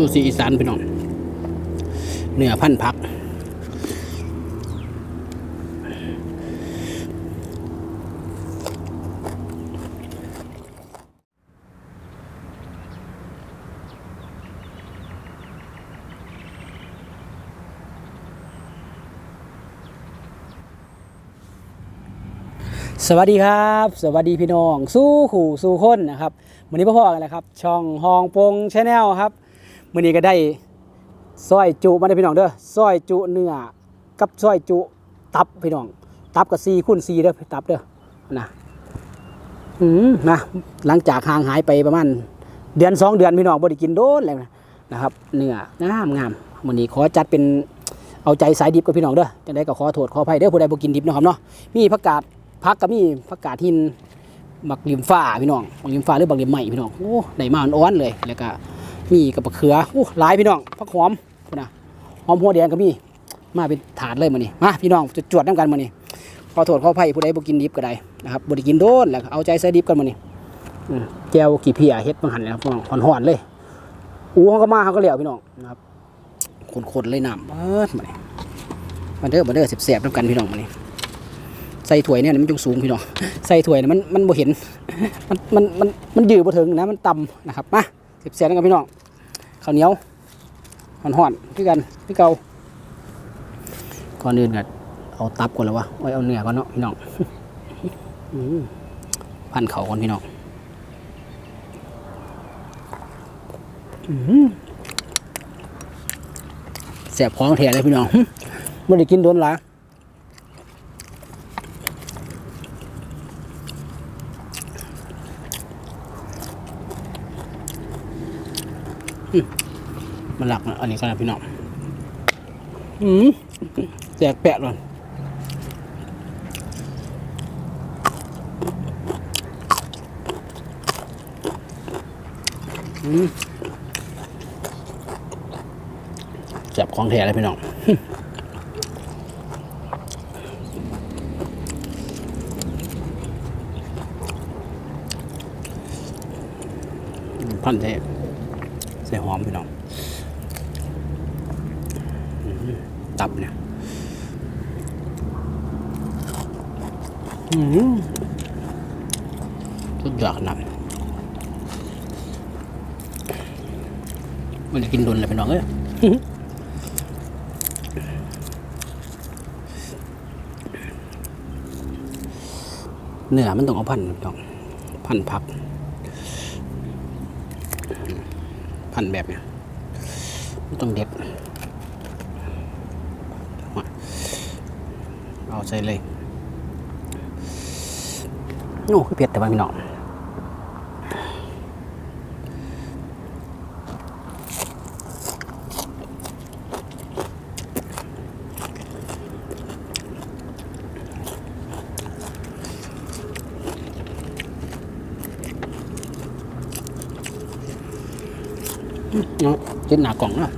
สูสีอีสานพี่น้องเนื้อพันธุ์ผักสวัสดีครับ สวัสดีพี่น้อง สู้ขู่สู้คนนะครับวันนี้พ่อๆกันแหละครับ ช่องฮองปงชาแนลครับ วันนี้ก็ได้ซอยจุมาได้พี่น้องเด้อซอยจุเนื้อกับซอยจุตับพี่น้อง ตับกับซีคูณซีเด้อตับเด้อนะอืมนะหลังจากห่างหายไปประมาณเดือนสองเดือนพี่น้องบ่ได้กินโดนแล้วนะครับ เนื้องามงามวันนี้ขอจัดเป็นเอาใจสายดิบกับพี่น้องเด้อจังได้ก็ขอโทษขออภัยเด้อผู้ใดบ่กินดิบนะครับเนาะมีผักกาดพักก็มีผักกาดหินบักลิมฟ้าพี่น้องบักลิมฟ้าหรือบักลิมใหม่พี่น้องโอ้ได้มาอ่อนๆเลยแล้วก็ มีกับเขือโอ้หลายพี่น้องผักหอมนะหอมหัวแดงก็มีมาเป็นถาดเลยมื้อนี้มาพี่น้องจวดน้ำกันมื้อนี้ขอโทษขออภัยผู้ใดบ่กินดิบก็ได้นะครับบ่ได้กินโดนแล้วเอาใจใส่ดิบกันมื้อนี้อืมแก้วกี่เพียเฮ็ดบังหันนะครับพี่น้องหอนๆเลยอูเขาก็มาเขาก็เหลียวพี่น้องนะครับคนๆเลยน้ำเบิดมื้อนี้มาเด้อมาเด้อแซ่บๆน้ำกันพี่น้องมื้อนี้ใส่ถ้วยเนี่ยมันจงสูงพี่น้องใส่ถ้วยเนี่ยมันมันบ่เห็น มันมันมันมันยืดบ่ถึงนะมันต่ำนะครับมาสิบเสียนกันพี่น้องาวเหนียวห่อนๆพี่กันพี่เกาก่อนอื่นก็เอาตับก่อนแล้ววะไว้เอาเนื้อก่อนเนาะพี่น้องพันเขาก่อนพี่น้องแสบของแท้เลยพี่น้องไม่ได้กินโดนหลา มันหลักนะอันนี้ก็นะพี่น้องอืมแจกแปะเลยอืมจับของแท้เลยพี่น้องพันเทใส่หอมพี่น้อง ตับเนี่ยอืมสุดยอดนาดมันจะกินดุนเลยพี่น้องเอ้ยเนื้อมันต้องเอาพันพี่น้องพันพัก พันแบบเนี้ยต้องเด็ด เอา ใส่เลยโอ้คือเผ็ดแต่ว่าพี่น้องเนาะเจ็ดหนากล่องนะ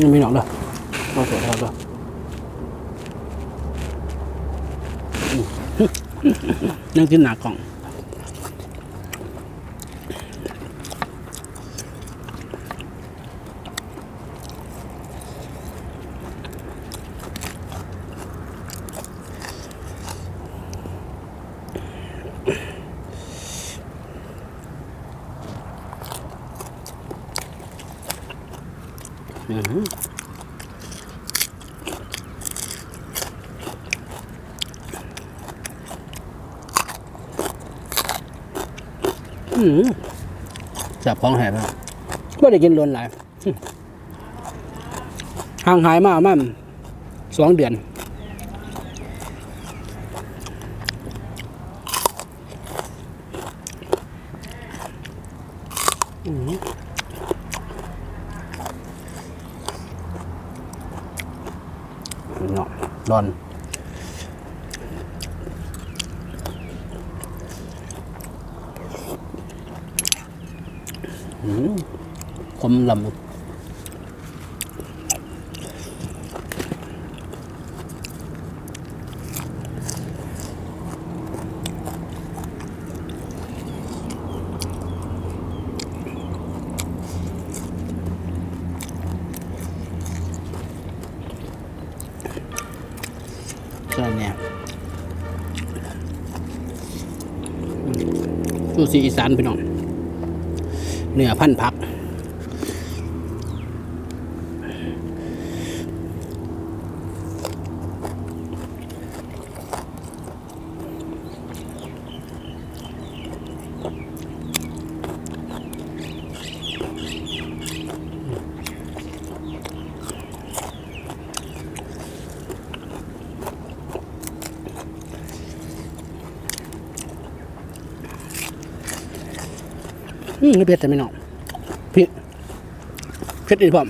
ยังไม่หนอกเลยเราสวยเราด้วย นั่งกินหนากล่องอือม จับของแหบแล้วไม่ได้กินล้นหลายอืมห่างหายมาประมันสองเดือนอืมเนาะร้อน คมลำส่วนเนี่ยดูสีอีสานไปน้องเนื้อพันพัก อืมเผ็ดแต่ไม่นอกเผ็ดเผ็ดอีกผม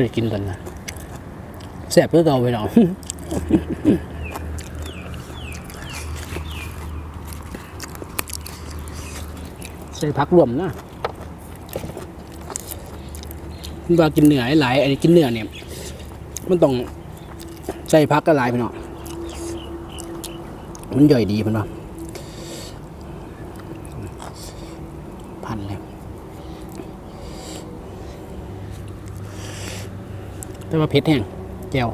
มเดี๋ยวกินกันนะแซ่บเพื่อเก่าไปหน่อยใส่ผักรวมนะคุณว่ากินเนื้อหลายอันนี้กินเนื้อเนี่ย มันต้องใส่ผักก็หลายไปหน่อยมันย่อยดีมันว่าพันเลย แต่ว่าเผ็ดแห้งแก้ว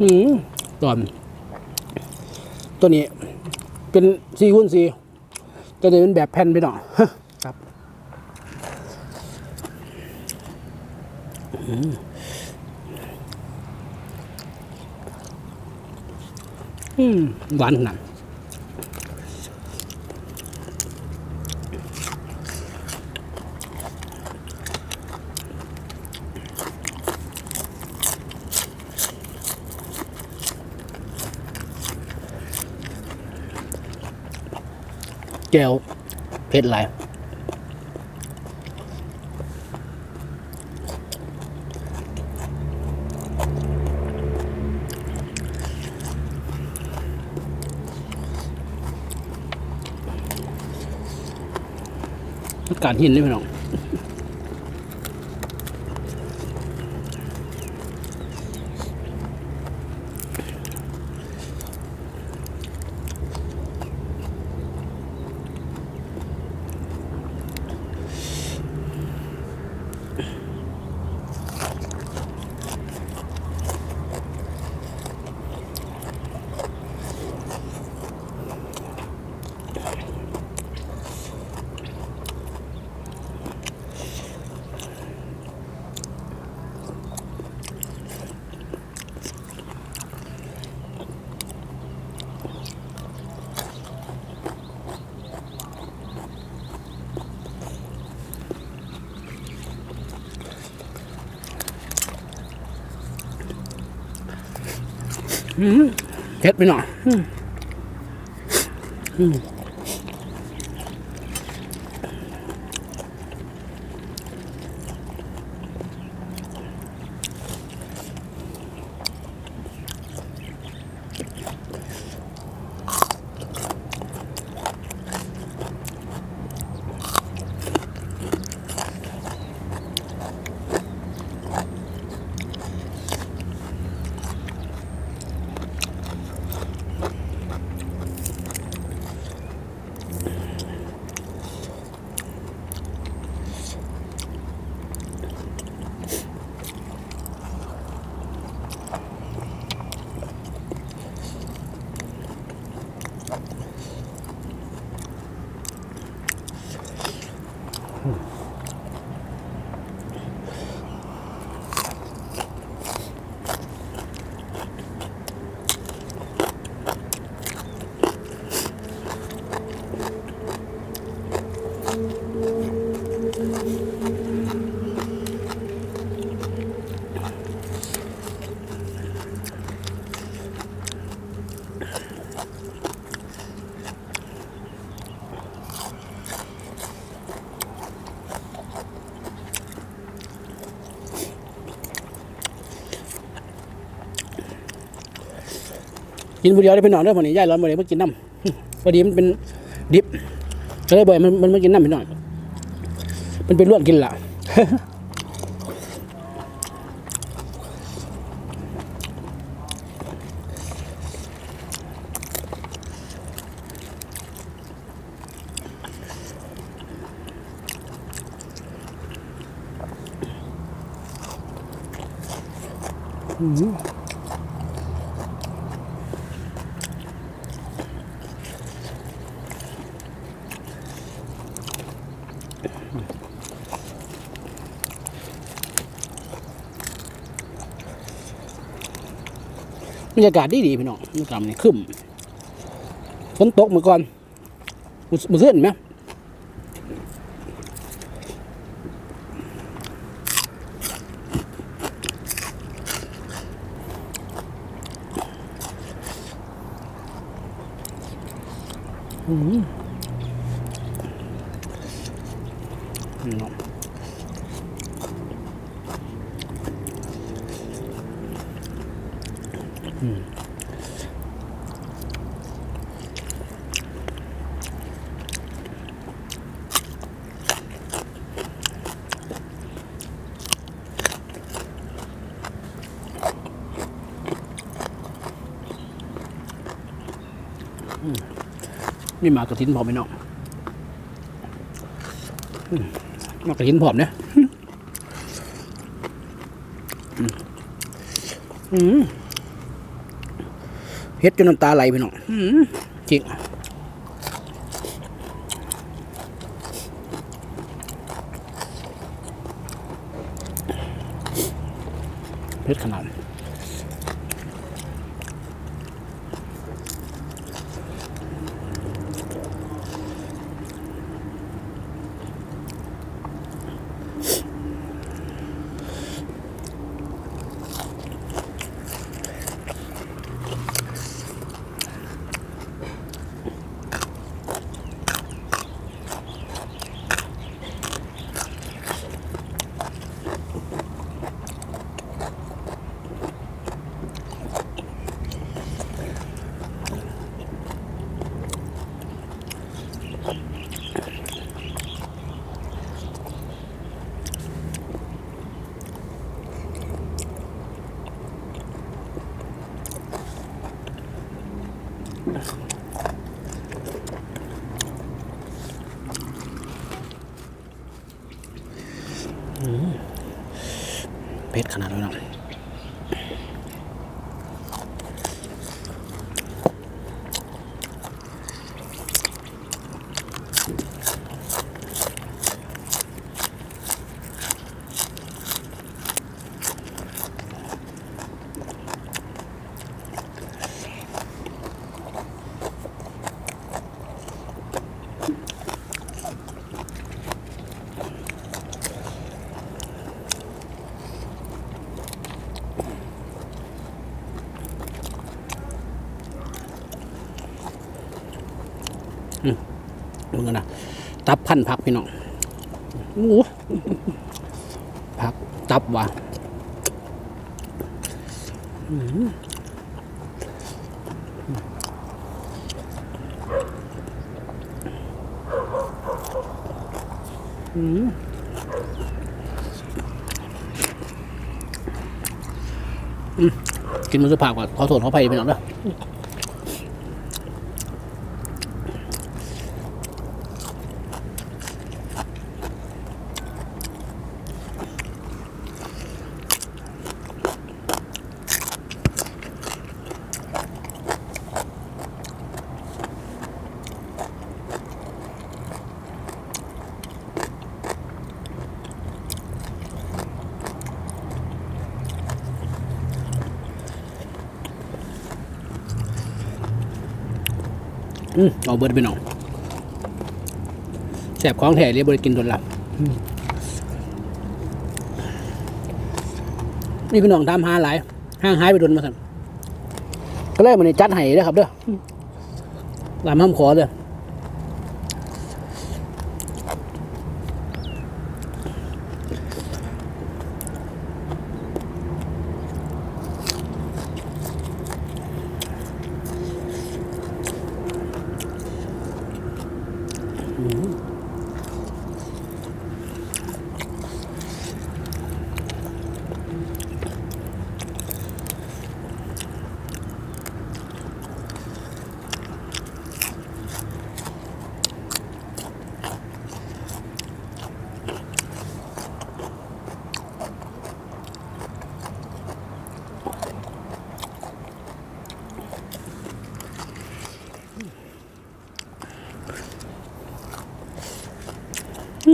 อืมตอน ตัวนี้ เป็นซีคูณซีตัวนี้เป็นแบบแผ่นไปหน่อยครับอืมอืมหวานขนาด ก้วเผ็ดหลายอากาศหินได้ไหมน้อง เผ็ดไปหน่อย กินผู้เดียวได้พี่น้องเด้อพอนี้ย่ายร้อนบ่ได้มากินน้ำพอดีมันเป็นดิบก็เลยบ่อยมันมันมากินน้ำพี่น้องมันเป็นลวกกินล่ะ บรรยากาศดีดีพี่น้องบรรยากาศนี่ขึ้นฝนตกเมื่อก่อนมือมือขึ้นไหมอืมพี่น้อง นี่หมากระถินผอมพี่น้องหมากระถินผอมเนี่ยเฮ็ดจนน้ำตาไหลพี่น้องจริงเผ็ดขนาด ขนาดนี้เน มึงกันนะตับพันผักพี่น้องโอ้โหผักตับว่ะอืมอืมกินมันสุภาพก่อนขอโทษขออภัยไปหน่อยเด้ เอาเบิร์ดไปหน่องแสบของแถเรียบริกินโดนหลับนี่พี่น้องตามหาหลาย ห้างหายไปโดนมาสั่นก็เลยมันจัดให้เด้อครับเด้อลามห้ามขอเด้อ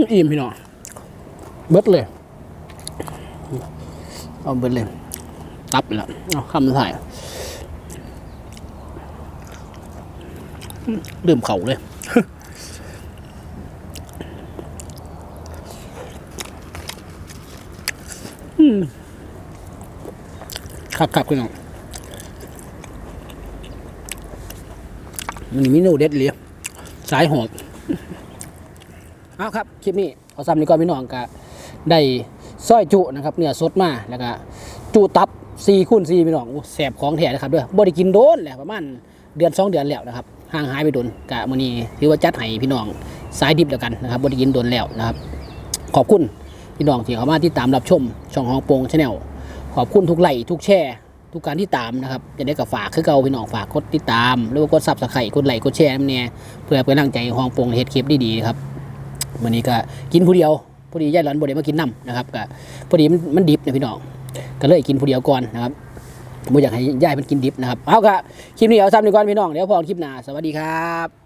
อื้ออิ่มพี่น้องเบิดเลยเอาเบิดเลยตับไปแล้วเอาคำสุดท้ายอื้อดื่มเข่าเลยอืมครับครับพี่น้องมันมีเมนูเด็ดเลยสายหอบ เอาครับคลิปนี้เอาซ้ำนี้ก่อนพี่น้องก็ได้สร้อยจุนะครับเนื้อสดมาแล้วก็จุตับ4คูณ4พี่น้องแสบของแท้นะครับด้อบ่ได้กินโดนแหละประมาณเดือน2เดือนแล้วนะครับห่างหายไปโดนกะมือนี้ถือว่าจัดให้พี่น้องสายดิบแล้วกันนะครับบ่ได้กินโดนแล้วนะครับ ขอบคุณพี่น้องที่เข้ามาที่ตามรับชม ช่องฮองโปงชาแนลขอบคุณทุกไลค์ทุกแชร์ทุกการที่ตามนะครับจะได้กับฝากคือเก่าพี่น้องฝากกดติดตามหรือว่ากดซับสไครต์กดไลค์กดแชร์เนี่ยเพื่อเป็นกำลังใจฮองโปงเฮ็ดคลิปดีๆครับ วันนี้ก็กินผู้เดียวพอดีย่ายหลอนบ่ได้มากินน้ำนะครับก็พอดีมันมันดิบนะพี่น้องก็เลยกินผู้เดียวก่อนนะครับบ่อยากให้ย่ายมันกินดิบนะครับเอาก็คลิปนี้เอาซ้ำดีกว่าพี่น้องเดี๋ยวพอคลิปหน้าสวัสดีครับ